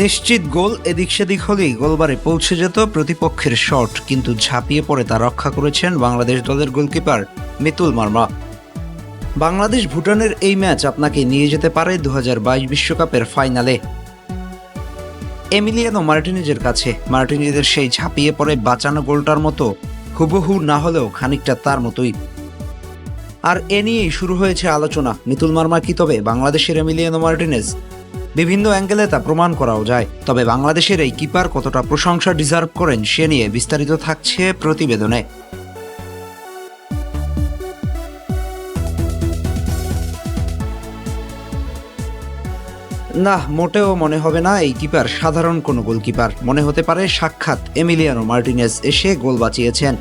নিশ্চিত গোল এদিক সেদিক হলেই গোলবারে পৌঁছে যেত প্রতিপক্ষের শট, কিন্তু ঝাঁপিয়ে পড়ে তা রক্ষা করেছেন বাংলাদেশ দলের গোলকিপার মিতুল মার্মা। বাংলাদেশ ভুটানের এই ম্যাচ আপনাকে নিয়ে যেতে পারে দু বিশ্বকাপের ফাইনালে। এমিলিয়ানো মার্টিনেজের কাছে, মার্টিনেজের সেই ঝাঁপিয়ে পড়ে বাঁচানো গোলটার মতো হুবহু না হলেও খানিকটা তার মতোই। আর এ নিয়েই শুরু হয়েছে আলোচনা। মিতুল মার্মা কি তবে বাংলাদেশের এমিলিয়ানো মার্টিনেজ বিভিন্ন অ্যাঙ্গেলে তা প্রমাণ করাও যায়। তবে বাংলাদেশের এই কিপার কতটা প্রশংসা ডিজার্ভ করেন সে নিয়ে বিস্তারিত থাকছে প্রতিবেদনে। না, মোটেও মনে হবে না এই কিপার সাধারণ কোনো গোলকিপার। মনে হতে পারে সাক্ষাৎ এমিলিয়ানো মার্টিনেজ এসে গোল বাঁচিয়েছেন।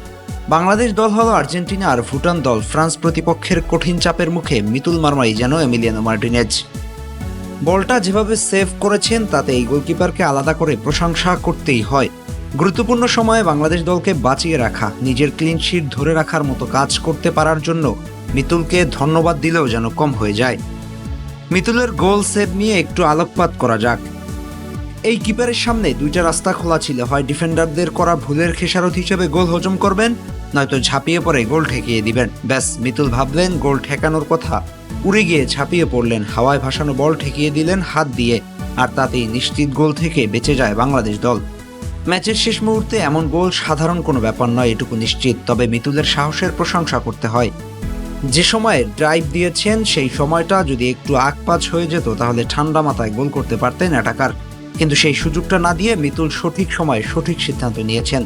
বাংলাদেশ দল হলো আর্জেন্টিনা আর ভুটান দল। ফ্রান্স প্রতিপক্ষের কঠিন চাপের মুখে মিতুল মার্মাই যেন এমিলিয়ানো মার্টিনেজ। বলটা যেভাবে সেভ করেছেন, তাতে এই গোলকিপারকে আলাদা করে প্রশংসা করতেই হয়। গুরুত্বপূর্ণ সময়ে বাংলাদেশ দলকে বাঁচিয়ে রাখা, নিজের ক্লিনশিট ধরে রাখার মতো কাজ করতে পারার জন্য মিতুলকে ধন্যবাদ দিলেও যেন কম হয়ে যায়। মিতুলের গোল সেভ নিয়ে একটু আলোকপাত করা যাক। এই কিপারের সামনে দুইটা রাস্তা খোলা ছিল। হয় ডিফেন্ডারদের করা ভুলের খেসারত হিসেবে গোল হজম করবেন, নয়তো ঝাঁপিয়ে পড়ে গোল ঠেকিয়ে দিবেন। ব্যাস, মিতুল ভাবলেন গোল ঠেকানোর কথা। উড়ে গিয়ে ঝাঁপিয়ে পড়লেন। হাওয়ায় ভাসানো বল ঠেকিয়ে দিলেন হাত দিয়ে। আর তাতেই নিশ্চিত গোল থেকে বেঁচে যায় বাংলাদেশ দল। ম্যাচের শেষ মুহূর্তে এমন গোল সাধারণ কোনো ব্যাপার নয়, এটুকু নিশ্চিত। তবে মিতুলের সাহসের প্রশংসা করতে হয়। যে সময়ে ড্রাইভ দিয়েছেন, সেই সময়টা যদি একটু আকপাচ হয়ে যেত, তাহলে ঠান্ডা মাথায় গোল করতে পারতেন অ্যাটাকার। কিন্তু সেই সুযোগটা না দিয়ে মিতুল সঠিক সময়ে সঠিক সিদ্ধান্ত নিয়েছেন।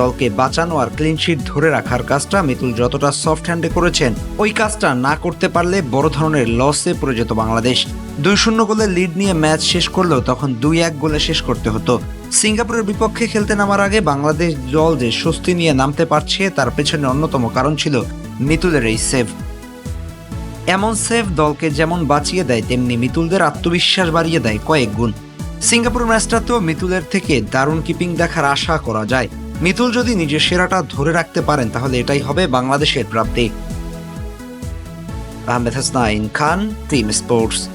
দলকে বাঁচানো আর ক্লিনশিট ধরে রাখার কাজটা মিতুল যতটা সফট হ্যান্ডে করেছেন, ওই কাজটা না করতে পারলে বড় ধরনের লসে পড়ে যেত বাংলাদেশ। দুই শূন্য গোলে লিড নিয়ে ম্যাচ শেষ করলেও তখন দুই এক গোলে শেষ করতে হতো। সিঙ্গাপুরের বিপক্ষে খেলতে নামার আগে বাংলাদেশ দল যে স্বস্তি নিয়ে নামতে পারছে, তার পেছনে অন্যতম কারণ ছিল মিতুলের এই সেভ এমন সেভ দলকে যেমন বাঁচিয়ে দেয়, তেমনি মিতুলদের আত্মবিশ্বাস বাড়িয়ে দেয় কয়েক গুণ। সিঙ্গাপুর ম্যাচটাতেও মিতুলের থেকে দারুণ কিপিং দেখার আশা করা যায়। মিতুল যদি নিজের সেরাটা ধরে রাখতে পারেন, তাহলে এটাই হবে বাংলাদেশের প্রাপ্তি। Ahmed Hasnain Khan, team sports.